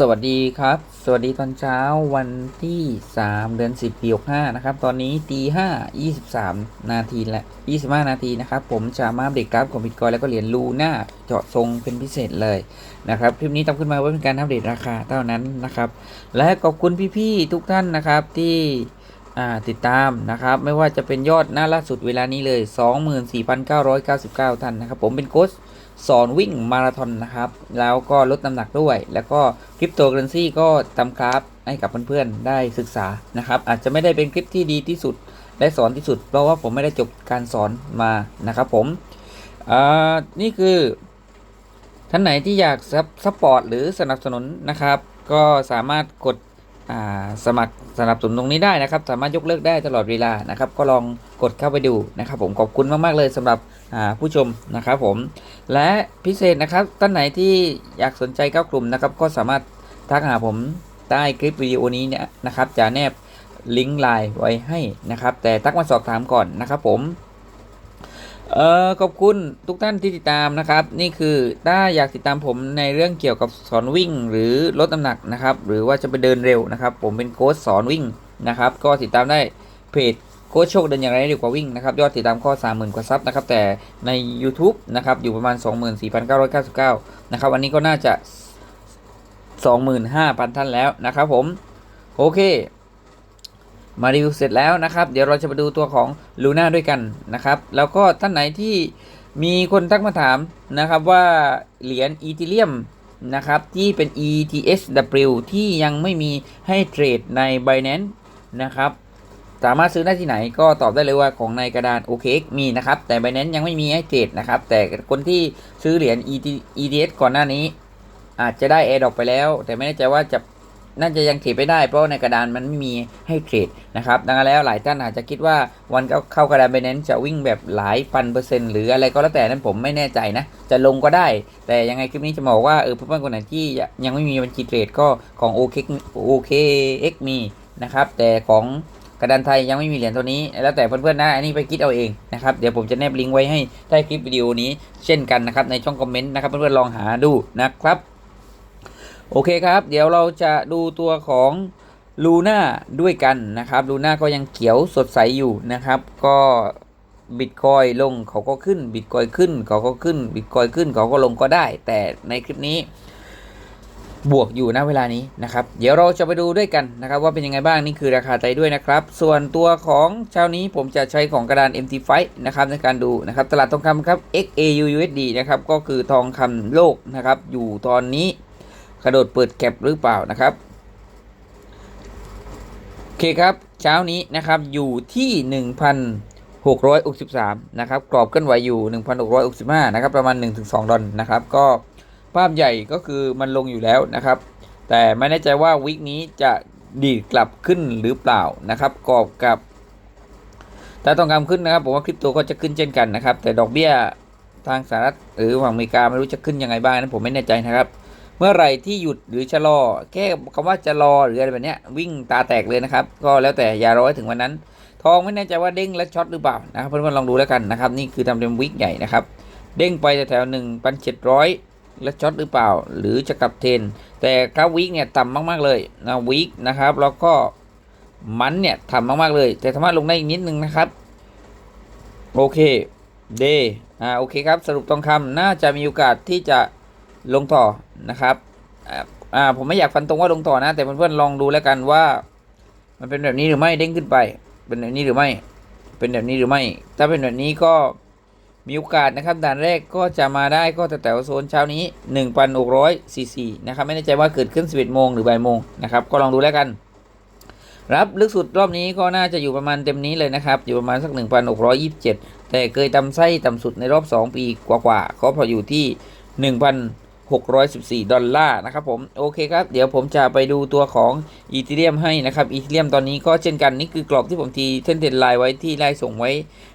สวัสดีครับ สวัสดีตอนเช้าวันที่ 3 เดือน 10 ปี65นะครับ ตอนนี้ตี5 23นาทีและ25นาทีนะครับ ผมจะมาอัปเดตกราฟของบิตคอยแล้วก็เหรียญลูน่าเจาะทรงเป็นพิเศษเลยนะครับ คลิปนี้ทำขึ้นมาไว้เป็นการอัปเดตราคาเท่านั้นนะครับ และขอบคุณพี่ๆทุกท่านนะครับที่ติดตามนะครับ ไม่ว่าจะเป็นยอดหน้าล่าสุดเวลานี้เลย 24,999ท่านนะครับ ผมเป็นโค้ช สอนวิ่งมาราธอนนะครับ แล้วก็ลดน้ำหนักด้วย แล้วก็คริปโตเคอเรนซีก็ทำคราฟให้กับเพื่อนๆได้ศึกษานะครับ อาจจะไม่ได้เป็นคลิปที่ดีที่สุดและสอนที่สุด เพราะว่าผมไม่ได้จบการสอนมานะครับผมอ่านี่คือท่านไหนที่อยากซับซัพพอร์ตหรือสนับสนุนนะครับ ก็สามารถกด สมัครสนับสนุนตรงนี้ได้นะครับ สามารถยกเลิกได้ตลอดเวลานะครับ ก็ลองกดเข้าไปดูนะครับผมขอบคุณมาก ๆ เลยสำหรับผู้ชมนะครับผมและพิเศษนะครับท่านไหนที่อยากสนใจเข้ากลุ่มนะครับ ก็สามารถทักหาผมใต้คลิปวิดีโอนี้เนี่ยนะครับ จะแนบลิงก์ไลน์ไว้ให้นะครับ แต่ทักมาสอบถามก่อนนะครับผม เออขอบคุณทุกท่านที่ติดตามนะครับ นี่คือถ้าอยากติดตามผมในเรื่องเกี่ยวกับสอนวิ่ง หรือลดน้ำหนักนะครับ หรือว่าจะไปเดินเร็วนะครับ ผมเป็นโค้ชสอนวิ่งนะครับ ก็ติดตามได้เพจโค้ชโชคเดินอย่างไรเร็วกว่าวิ่งนะครับ ยอดติดตามก็30,000 กว่าซับนะครับ แต่ใน YouTube นะครับ อยู่ประมาณ 24,999 นะครับ วันนี้ก็น่าจะ 25,000 ท่านแล้วนะครับผม โอเค มารีวิวเสร็จแล้วนะครับ เดี๋ยวเราจะมาดูตัวของลูน่าด้วยกันนะครับ แล้วก็ท่านไหนที่มีคนทักมาถามนะครับว่าเหรียญอีทีเรียมนะครับที่เป็น ETSW ที่ยังไม่มีให้เทรดใน Binance นะครับสามารถซื้อได้ที่ไหนก็ตอบได้เลยว่าของในกระดาน OKX มีนะครับ แต่ Binance ยังไม่มีให้เทรดนะครับ แต่คนที่ซื้อเหรียญ ETS ก่อนหน้านี้ อาจจะได้ Air ดอกไปแล้ว แต่ไม่แน่ใจว่าจะ น่าจะยังเทรดไม่ได้เพราะในกระดานมันไม่มีให้เทรดนะครับดังนั้นแล้วหลายท่านอาจจะคิดว่าวันเข้ากระดาน Binance จะวิ่งแบบหลายพันเปอร์เซ็นต์หรืออะไรก็แล้วแต่นั้นผมไม่แน่ใจนะ จะลงก็ได้ แต่ยังไงคลิปนี้จะบอกว่าเออเพื่อนๆคนไหนที่ยังไม่มีบัญชีเทรดก็ของ OKX OKX มีนะครับแต่ของกระดานไทยยังไม่มีเหรียญตัวนี้ แล้วแต่เพื่อนๆนะอันนี้ไปคิดเอาเองนะครับเดี๋ยวผมจะแนบลิงก์ไว้ให้ใต้คลิปวิดีโอนี้เช่นกันนะครับในช่องคอมเมนต์นะครับเพื่อนๆลองหาดูนะครับ โอเคครับ เดี๋ยวเราจะดูตัวของลูน่าด้วยกันนะครับลูน่าก็ยังเขียวสดใสอยู่นะครับ ก็บิตคอยลงเขาก็ขึ้นบิตคอยขึ้นเขาก็ขึ้นบิตคอยขึ้นเขาก็ลงก็ได้ แต่ในคลิปนี้บวกอยู่ณเวลานี้นะครับ เดี๋ยวเราจะไปดูด้วยกันนะครับ ว่าเป็นยังไงบ้างนี่คือราคาใจด้วยนะครับ ส่วนตัวของเช้านี้ผมจะใช้ของกระดาน MT5 นะครับในการดูนะครับ ตลาดทองคำครับ XAUUSD นะครับก็คือทองคำโลกนะครับ อยู่ตอนนี้ กระโดดเปิดแก็บหรือเปล่านะครับโอเคครับเช้านี้นะครับอยู่ที่ 1,663นะครับกรอบเคลื่อนไหวอยู่ 1,665นะครับประมาณ 1-2 ดอลนะครับ ก็ภาพใหญ่ก็คือมันลงอยู่แล้วนะครับ แต่ไม่แน่ใจว่าวิกนี้จะดีดกลับขึ้นหรือเปล่านะครับกรอบกับถ้าต้องการขึ้นนะครับผมว่าคริปโตก็จะขึ้นเช่นกันนะครับ แต่ดอกเบี้ยทางสหรัฐหรือฝั่งอเมริกาไม่รู้จะขึ้นยังไงบ้างนั้นผมไม่แน่ใจนะครับ เมื่อไหร่ที่หยุดหรือชะลอ แค่คำว่าจะรอหรืออะไรแบบนี้วิ่งตาแตกเลยนะครับ ก็แล้วแต่อย่ารอให้ถึงวันนั้น ทองไม่แน่ใจว่าเด้งและช็อตหรือเปล่านะครับเพื่อนๆลองดูแล้วกันนะครับ นี่คือทำเป็นวิกใหญ่นะครับ เด้งไปแถวหนึ่งพันเจ็ดร้อยและช็อตหรือเปล่า หรือจะกลับเทรนแต่กราฟวีคเนี่ยต่ำมากๆเลยนะวีคนะครับ แล้วก็มันเนี่ยต่ำมากๆเลย แต่สามารถลงได้อีกนิดนึงนะครับโอเคเดอ่าโอเคครับสรุปทองคำน่าจะมีโอกาสที่จะลงต่อ นะครับอ่าผมไม่อยากฟันตรงว่าลงต่อนะ แต่เพื่อนๆลองดูแล้วกันว่า มันเป็นแบบนี้หรือไม่เด้งขึ้นไป เป็นแบบนี้หรือไม่ เป็นแบบนี้หรือไม่ ถ้าเป็นแบบนี้ก็มีโอกาสนะครับด่านแรกก็จะมาได้ก็แต่แต่โซนเช้านี้ 1,600ซีซีนะครับไม่แน่ใจว่าเกิดขึ้น 11โมงหรือบ่ายโมงนะครับก็ลองดูแล้วกัน รับลึกสุดรอบนี้ก็น่าจะอยู่ประมาณเต็มนี้เลยนะครับ อยู่ประมาณสัก 1,627 แต่เคยทำไส้ต่ำสุดในรอบ 2 ปีกว่าๆก็พออยู่ที่ 614 ดอลลาร์นะครับผมโอเคครับ เดี๋ยวผมจะไปดูตัวของอีเทเรียมให้นะครับอีเทเรียมตอนนี้ก็เช่นกันนี่คือกรอบที่ผมทีเทนเทนไลน์ไว้ที่ไล่ส่งไว้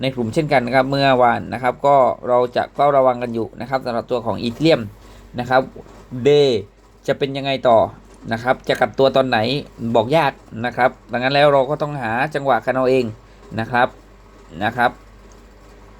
ในกลุ่มเช่นกันนะครับเมื่อวานนะครับก็เราจะเฝ้าระวังกันอยู่นะครับสำหรับตัวของอีเทียมนะครับเดจะเป็นยังไงต่อนะครับจะกลับตัวตอนไหนบอกยากนะครับดังนั้นแล้วเราก็ต้องหาจังหวะกันเอาเองนะครับนะครับ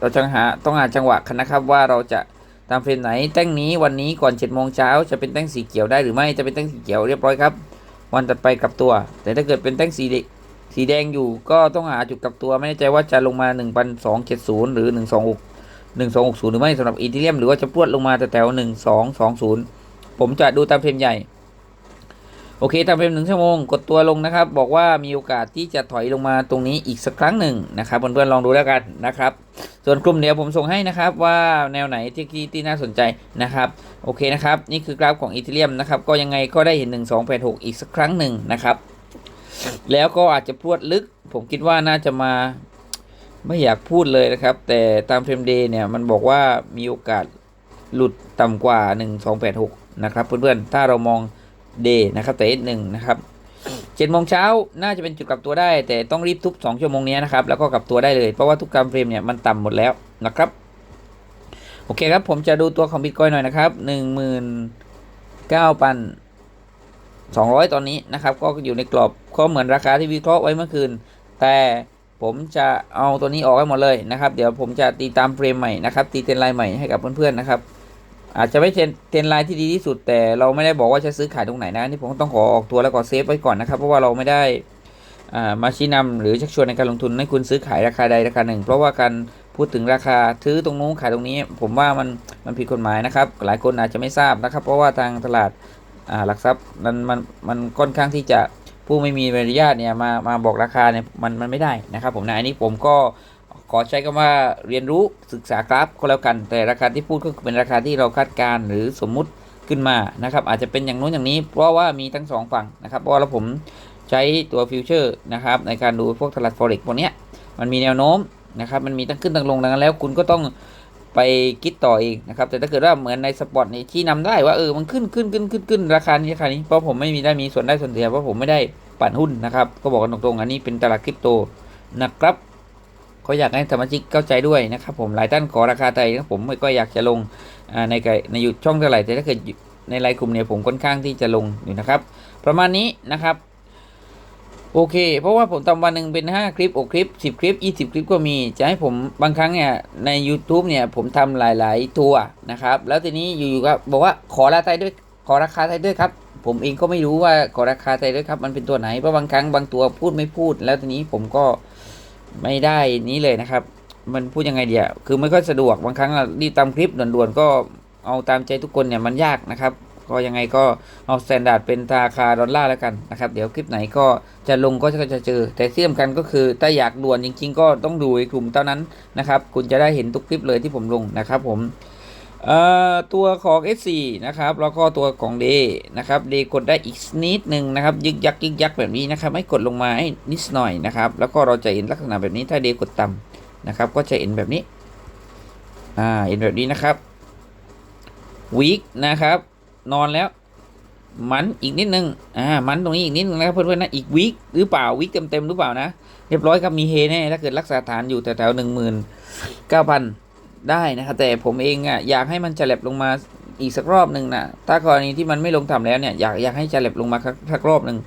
เราจะหาต้องหาจังหวะกันนะครับว่าเราจะ ตามเฟรมไหนแต้งนี้วันนี้ก่อน7จ็ดโมงเช้าจะเป็นแต้งสีเขียวได้หรือไม่จะเป็นแต้งสีเขียวเรียบร้อยครับ วันต่อไปกลับตัว แต่ถ้าเกิดเป็นแต้งสีแดงสีแดงอยู่ก็ต้องหาจุดกลับตัวไม่แน่ใจว่าจะลงมา 1,270 หรือ 126 1260 หรือไม่สำหรับอีทีเรียมหรือว่าจะพวดลงมาแต่แถว 1220 ผมจะดูตามเฟรมใหญ่ โอเคตามเฟรมหนึ่งชั่วโมง กดตัวลงนะครับ บอกว่ามีโอกาสที่จะถอยลงมาตรงนี้อีกสักครั้งหนึ่งนะครับเพื่อนๆลองดูแล้วกันนะครับ ส่วนกลุ่มเดี๋ยวผมส่งให้นะครับว่าแนวไหนที่ที่ที่น่าสนใจนะครับ โอเคนะครับ นี่คือกราฟของอีเทเรียมนะครับ ก็ยังไงก็ได้เห็น 1286 อีกสักครั้งหนึ่งนะครับ แล้วก็อาจจะพรวดลึก ผมคิดว่าน่าจะมาไม่อยากพูดเลยนะครับ แต่ตามเฟรมเดย์เนี่ยมันบอกว่ามีโอกาสหลุดต่ำกว่า 1286 นะครับเพื่อนๆถ้าเรามอง เดย์นะครับแต่ S1 นะครับเจ็ดโมงเช้าน่าจะเป็นจุดกลับตัวได้ แต่ต้องรีบทุบ2ชั่วโมงนี้นะครับ แล้วก็กลับตัวได้เลย เพราะว่าทุกกามเฟรมเนี่ยมันต่ำหมดแล้วนะครับ โอเคครับ ผมจะดูตัวของบิตคอยหน่อยนะครับ19,200ตอนนี้นะครับ ก็อยู่ในกรอบก็เหมือนราคาที่วิเคราะห์ไว้เมื่อคืน แต่ผมจะเอาตัวนี้ออกให้หมดเลยนะครับ เดี๋ยวผมจะตีตามเฟรมใหม่นะครับ ตีเทรนไลน์ใหม่ให้กับเพื่อนๆนะครับ อาจจะไม่เทรนเทรนไลน์ที่ดีที่สุด แต่เราไม่ได้บอกว่าจะซื้อขายตรงไหนนะนี่ผมต้องขอออกตัวแล้วก็เซฟไว้ก่อนนะครับ เพราะว่าเราไม่ได้อ่ามาชี้นำหรือชักชวนในการลงทุนให้คุณซื้อขายราคาใดราคาหนึ่ง เพราะว่าการพูดถึงราคาซื้อตรงนู้นขายตรงนี้ ผมว่ามันมันผิดกฎหมายนะครับ หลายคนอาจจะไม่ทราบนะครับ เพราะว่าทางตลาดอ่าหลักทรัพย์มันมันมันค่อนข้างที่จะผู้ไม่มีใบอนุญาตเนี่ยมามาบอกราคาเนี่ยมันมันไม่ได้นะครับ ผมนะอันนี้ผมก็ ขอใช้คำว่าเรียนรู้ศึกษากราฟก็แล้วกัน แต่ราคาที่พูดก็เป็นราคาที่เราคาดการณ์หรือสมมุติขึ้นมานะครับอาจจะเป็นอย่างนู้นอย่างนี้ เพราะว่ามีทั้งสองฝั่งนะครับเพราะว่าแล้วผมใช้ตัวฟิวเจอร์นะครับในการดูพวกตลาด forex พวกนี้มันมีแนวโน้มนะครับมันมีตั้งขึ้นตั้งลงดังนั้นแล้วคุณก็ต้องไปคิดต่อเองนะครับแต่ถ้าเกิดว่าเหมือนในสปอตนี่ที่นำได้ว่าเออมันขึ้นขึ้นขึ้นขึ้นขึ้นราคานี้ราคานี้เพราะผมไม่มีได้มีส่วนได้ส่วนเสียเพราะผมไม่ได้ปั่นหุ้นนะครับก็บอกกันตรงๆอันนี้เป็นตลาดคริปโตนะครับ ก็อยากให้สมาชิกเข้าใจด้วยนะครับผมหลายท่านขอราคาไทยนะผมไม่ก็อยากจะลงในในยู่ช่องเท่าไหร่แต่ถ้าเกิดในไลน์กลุ่มเนี่ยผมค่อนข้างที่จะลงอยู่นะครับ ประมาณนี้นะครับโอเค เพราะว่าผมทำวันหนึ่งเป็น 5 คลิป6คลิป 10 คลิป 20 คลิปก็มี จะให้ผมบางครั้งเนี่ยใน YouTube เนี่ยผมทำหลาย ๆ ตัวนะครับ แล้วทีนี้อยู่ๆก็บอกว่าขอราคาไทยด้วยขอราคาไทยด้วยครับ ผมเองก็ไม่รู้ว่าขอราคาไทยด้วยครับ มันเป็นตัวไหนเพราะบางครั้งบางตัวพูดไม่พูด แล้วทีนี้ผมก็ ไม่ได้นี้เลยนะครับ มันพูดยังไงเดียวคือไม่ค่อยสะดวกบางครั้งเรารีบตามคลิปด่วนๆก็เอาตามใจทุกคนเนี่ยมันยากนะครับ ก็ยังไงก็เอาสแตนดาร์ดเป็นราคาดอลลาร์แล้วกันนะครับ เดี๋ยวคลิปไหนก็จะลงก็จะเจอ แต่ที่สำคัญก็คือถ้าอยากด่วนจริง ๆ ก็ต้องดูในกลุ่มเท่านั้นนะครับ คุณจะได้เห็นทุกคลิปเลยที่ผมลงนะครับ ผม ตัวของ S4 นะครับ แล้วก็ตัวของ D นะครับ D กดได้อีกนิดหนึ่งนะครับ ยึกยักยึกยักแบบนี้นะครับ ให้กดลงมาให้นิดหน่อยนะครับ แล้วก็เราจะเห็นลักษณะแบบนี้ ถ้า D กดต่ำนะครับ ก็จะเห็นแบบนี้ อ่า เห็นแบบนี้นะครับวีคนะครับ นอนแล้ว มันอีกนิดนึง อ่า มันตรงนี้อีกนิดนึงนะครับเพื่อนๆนะ อีกวิกหรือเปล่าวิกเต็มๆหรือเปล่านะ เรียบร้อยครับ มีเฮแน่ ถ้าเกิดรักษาฐานอยู่แถวๆหนึ่งหมื่นเก้าพัน ได้นะครับแต่ผมเองอะอยากให้มันจะแลบลงมาอีกสักรอบหนึ่งนะถ้ากรณีที่มันไม่ลงต่ำแล้วเนี่ยอยากอยากให้จะแลบลงมาสักรอบหนึ่ง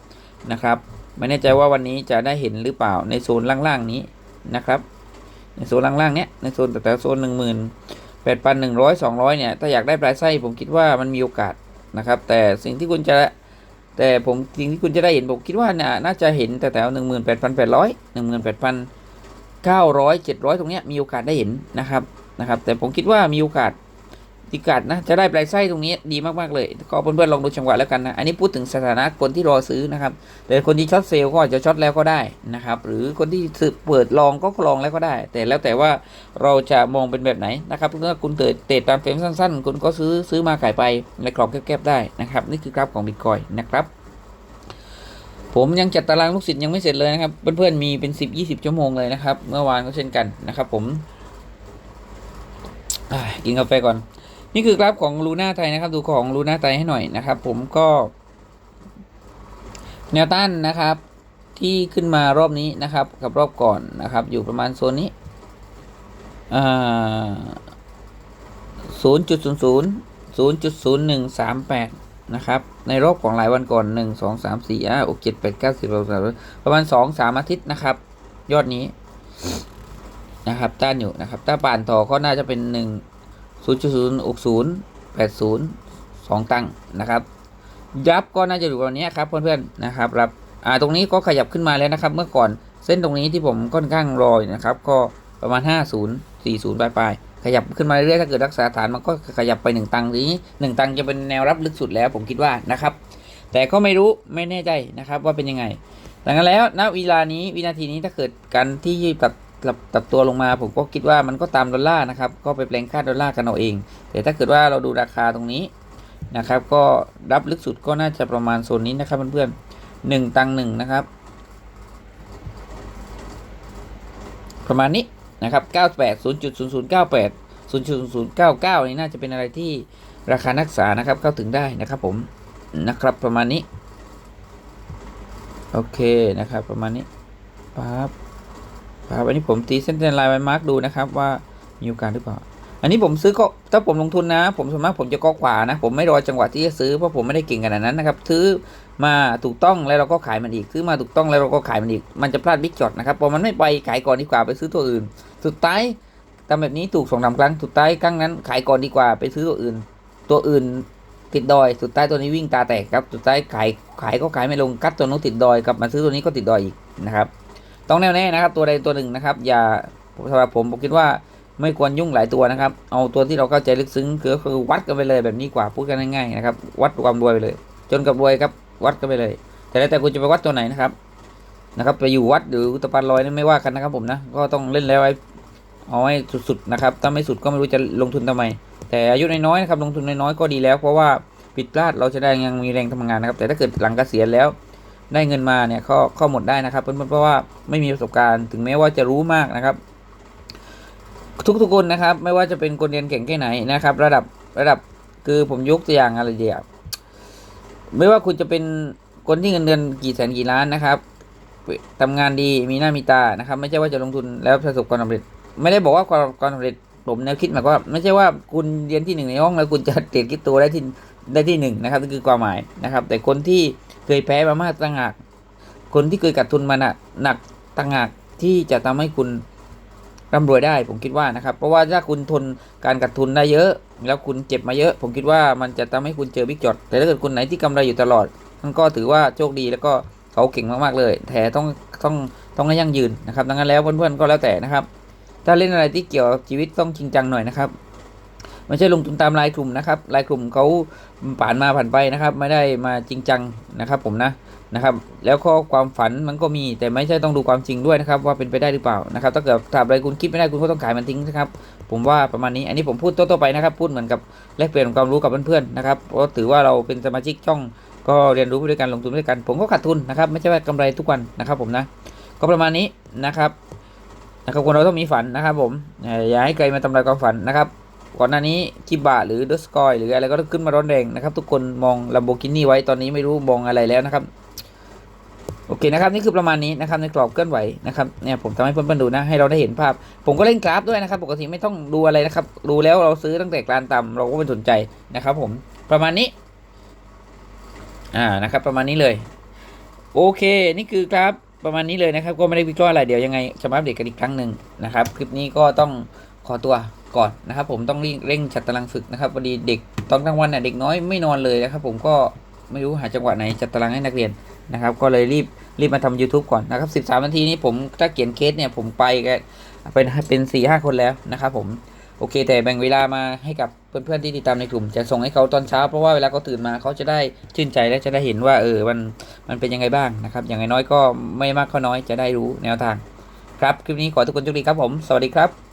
นะครับไม่แน่ใจว่าวันนี้จะได้เห็นหรือเปล่าในโซนล่างๆนี้นะครับ ในโซนล่างๆเนี้ยในโซนแต่โซนหนึ่งหมื่นแปดพันหนึ่งร้อยสองร้อยเนี่ยถ้าอยากได้ปลายไส้ผมคิดว่ามันมีโอกาสนะครับ แต่สิ่งที่คุณจะแต่ผมสิ่งที่คุณจะได้เห็นผมคิดว่าน่าน่าจะเห็นแต่แถวหนึ่งหมื่นแปดพันแปดร้อยหนึ่งหมื่นแปดพันเก้าร้อยเจ็ดร้อยตรงเนี้ยมีโอกาสได้เห็นนะครับ นะครับ แต่ผมคิดว่ามีโอกาสโอกาสนะจะได้ปลายไส้ตรงนี้ดีมากๆเลยก็เพื่อนๆลองดูจังหวะแล้วกันนะ อันนี้พูดถึงสถานะคนที่รอซื้อนะครับ แต่คนที่ช็อตเซลล์ก็อาจจะช็อตแล้วก็ได้นะครับ หรือคนที่สืบเปิดลองก็ลองแล้วก็ได้ แต่แล้วแต่ว่าเราจะมองเป็นแบบไหนนะครับถ้าคุณเตะเตะตามเฟรมสั้นๆ คุณก็ซื้อซื้อมาขายไปในกรอบแคบๆได้นะครับ นี่คือกราฟของบิตคอยนะครับผมยังจัดตารางลูกศิษย์ยังไม่เสร็จเลยนะครับ เพื่อนๆมีเป็น 10 20 ชั่วโมงเลยนะครับ เมื่อวานก็เช่นกันนะครับ ผม กินกาแฟก่อน นี่คือกราฟของลูน่าไทยนะครับ ดูของลูน่าไทยให้หน่อยนะครับ ผมก็ แนวต้านนะครับ ที่ขึ้นมารอบนี้นะครับ กับรอบก่อนนะครับ อยู่ประมาณโซนนี้ศูนย์จุดศูนย์ศูนย์ศูนย์จุดศูนย์หนึ่งสามแปดนะครับ ในรอบของหลายวันก่อนหนึ่งสองสามสี่อะอกเจ็ดแปดเก้าสิบประมาณสองสามอาทิตย์นะครับ ยอดนี้ นะครับต้านอยู่นะครับ ถ้าป่านต่อก็น่าจะเป็นหนึ่ง0.060 80 2ตังค์นะครับ ยับก็น่าจะอยู่ประมาณนี้ครับเพื่อนๆนะครับรับอ่าตรงนี้ก็ขยับขึ้นมาแล้วนะครับ เมื่อก่อนเส้นตรงนี้ที่ผมค่อนข้างรออยู่นะครับ ก็ประมาณ 50 40ปลายปลายๆขยับขึ้นมาเรื่อยๆถ้าเกิดรักษาฐานมันก็ขยับไป 1 ตังค์ทีนี้ 1 ตังค์จะเป็นแนวรับลึกสุดแล้วผมคิดว่านะครับ แต่ก็ไม่รู้ไม่แน่ใจนะครับว่าเป็นยังไงดังนั้นแล้วณเวลานี้วินาทีนี้ถ้าเกิดการที่ปรั บปรับปรับตัวลงมาผมก็คิดว่ามันก็ตามดอลลาร์นะครับ ก็ไปแปลงค่าดอลลาร์กันเอาเอง แต่ถ้าเกิดว่าเราดูราคาตรงนี้นะครับ ก็รับลึกสุดก็น่าจะประมาณโซนนี้นะครับเพื่อนๆหนึ่งตังหนึ่งนะครับ ประมาณนี้นะครับ98 0.0098 0.0099 นี่น่าจะเป็นอะไรที่ราคานักษานะครับเข้าถึงได้นะครับผมนะครับประมาณนี้ โอเคนะครับประมาณนี้ปั๊บ ปั๊บอันนี้ผมตีเส้นลายไว้มาร์กดูนะครับว่ามีโอกาสหรือเปล่า อันนี้ผมซื้อก็ถ้าผมลงทุนนะ ผมส่วนมากผมจะก็ขวานะ ผมไม่รอจังหวะที่จะซื้อเพราะผมไม่ได้เก่งขนาดนั้นนะครับซื้อมาถูกต้องแล้วเราก็ขายมันอีกซื้อมาถูกต้องแล้วเราก็ขายมันอีก มันจะพลาดบิ๊กจอดนะครับพอมันไม่ไปขายก่อนดีกว่าไปซื้อตัวอื่น สุดท้ายทำแบบนี้ถูกสองสามครั้งสุดท้ายครั้งนั้นขายก่อนดีกว่าไปซื้อตัวอื่น ตัวอื่นติดดอยสุดท้ายตัวนี้วิ่งตาแตกครับสุดท้ายขายขายก็ขายไม่ลงกัดตัวนู้นติดดอยกลับมาซื้อตัวนี้ก็ติดดอยอีกนะครับ ต้องแน่วแน่นะครับ ตัวใดตัวหนึ่งนะครับ อย่าสำหรับผมผมคิดว่าไม่ควรยุ่งหลายตัวนะครับ เอาตัวที่เราเข้าใจลึกซึ้งคือคือวัดกันไปเลยแบบนี้กว่าพูดกันง่ายๆนะครับ วัดความรวยไปเลย จนกับรวยครับวัดกันไปเลย แต่แล้วแต่คุณจะไปวัดตัวไหนนะครับนะครับไปอยู่วัดหรืออุตปานลอยนั่ไม่ว่ากันนะครับผมนะก็ต้องเล่นแล้วไว้เอาให้สุดๆนะครับถ้าไม่สุดก็ไม่รู้จะลงทุนทำไม แต่อายุน้อยๆนะครับลงทุนน้อยๆก็ดีแล้ว เพราะว่าผิดพลาดเราจะได้ยังมีแรงทำงานนะครับ แต่ถ้าเกิดหลังเกษียณแล้ว ได้เงินมาเนี่ยก็เข้าหมดได้นะครับเพื่อนๆเพราะว่าไม่มีประสบการณ์ถึงแม้ว่าจะรู้มากนะครับ ทุกๆคนนะครับ ไม่ว่าจะเป็นคนเรียนเก่งแค่ไหนนะครับ ระดับระดับคือผมยกตัวอย่างอะไรเดียวไม่ว่าคุณจะเป็นคนที่เงินเดือนกี่แสนกี่ล้านนะครับทำงานดีมีหน้ามีตานะครับ ไม่ใช่ว่าจะลงทุนแล้วประสบความสำเร็จ ไม่ได้บอกว่าความความสำเร็จผมแนวคิดหมายความว่าไม่ใช่ว่าคุณเรียนที่หนึ่งในห้องแล้วคุณจะเตรียมคิดตัวได้ที่ได้ที่หนึ่งนะครับนั่นคือความหมายนะครับ แต่คนที่ เคยแพ้มามากต่างหาก คนที่เคยขาดทุนมาหนักหนักต่างหากที่จะทำให้คุณร่ำรวยได้ผมคิดว่านะครับ เพราะว่าถ้าคุณทนการขาดทุนได้เยอะ แล้วคุณเจ็บมาเยอะ ผมคิดว่ามันจะทำให้คุณเจอบิ๊กจอดแต่ถ้าเกิดคนไหนที่กำไรอยู่ตลอดมันก็ถือว่าโชคดีแล้วก็เขาเก่งมากๆเลยแต่ต้องต้องต้องให้ยั่งยืนนะครับดังนั้นแล้วเพื่อนๆก็แล้วแต่นะครับ ถ้าเล่นอะไรที่เกี่ยวกับชีวิตต้องจริงจังหน่อยนะครับ ไม่ใช่ลงทุนตามรายกลุ่มนะครับรายกลุ่มเขาผ่านมาผ่านไปนะครับ ไม่ได้มาจริงจังนะครับ ผมนะนะครับ แล้วก็ความฝันมันก็มีแต่ไม่ใช่ต้องดูความจริงด้วยนะครับ ว่าเป็นไปได้หรือเปล่านะครับ ถ้าเกิดถามอะไรคุณคิดไม่ได้คุณก็ต้องขายมันทิ้งนะครับ ผมว่าประมาณนี้อันนี้ผมพูดตัวๆไปนะครับ พูดเหมือนกับแลกเปลี่ยนความรู้กับเพื่อนๆนะครับเพราะถือว่าเราเป็นสมาชิกช่องก็เรียนรู้ไปด้วยกันลงทุนไปด้วยกัน ผมก็ขาดทุนนะครับ ไม่ใช่ว่ากำไรทุกวันนะครับผมนะ ก็ประมาณนี้นะครับนะครับคนเราต้องมีฝันนะครับผมอย่าให้ใครมาทำลายความฝันนะครับ ก่อนหน้านี้คิบะหรือดอสกอยหรืออะไรก็ขึ้นมาร้อนแรงนะครับ ทุกคนมองลัมโบกินี่ไว้ตอนนี้ไม่รู้มองอะไรแล้วนะครับ โอเคนะครับ นี่คือประมาณนี้นะครับในกรอบเคลื่อนไหวนะครับเนี่ยผมทำให้เพื่อนๆดูนะ ให้เราได้เห็นภาพ ผมก็เล่นกราฟด้วยนะครับ ปกติไม่ต้องดูอะไรนะครับ ดูแล้วเราซื้อตั้งแต่กลางต่ำเราก็ไม่สนใจนะครับ ผมประมาณนี้ อ่านะครับ ประมาณนี้เลย โอเค นี่คือกราฟประมาณนี้เลยนะครับ ก็ไม่ได้วิเคราะห์อะไรเดี๋ยวยังไงจะมาอัปเดตกันอีกครั้งหนึ่งนะครับ คลิปนี้ก็ต้องขอตัว ก่อนนะครับผมต้องเร่งเร่งจัดตารางฝึกนะครับพอดีเด็กตอนกลางวันเนี่ยเด็กน้อยไม่นอนเลยนะครับผมก็ไม่รู้หาจังหวะไหนจัดตารางให้นักเรียนนะครับ ก็เลยรีบรีบมาทำ YouTube ก่อนนะครับ 13 นาทีนี้ผมถ้าเขียนเคสเนี่ยผมไปกันเป็นเป็น4ี่ห้าคนแล้วนะครับผมโอเค แต่แบ่งเวลามาให้กับเพื่อนๆที่ติดตามในกลุ่ม จะส่งให้เขาตอนเช้า เพราะว่าเวลาเขาตื่นมาเขาจะได้ชื่นใจและจะได้เห็นว่าเออมันมันเป็นยังไงบ้างนะครับ อย่างน้อยก็ไม่มากก็น้อยจะได้รู้แนวทาง ครับ คลิปนี้ขอทุกคนโชคดีครับผม สวัสดีครับ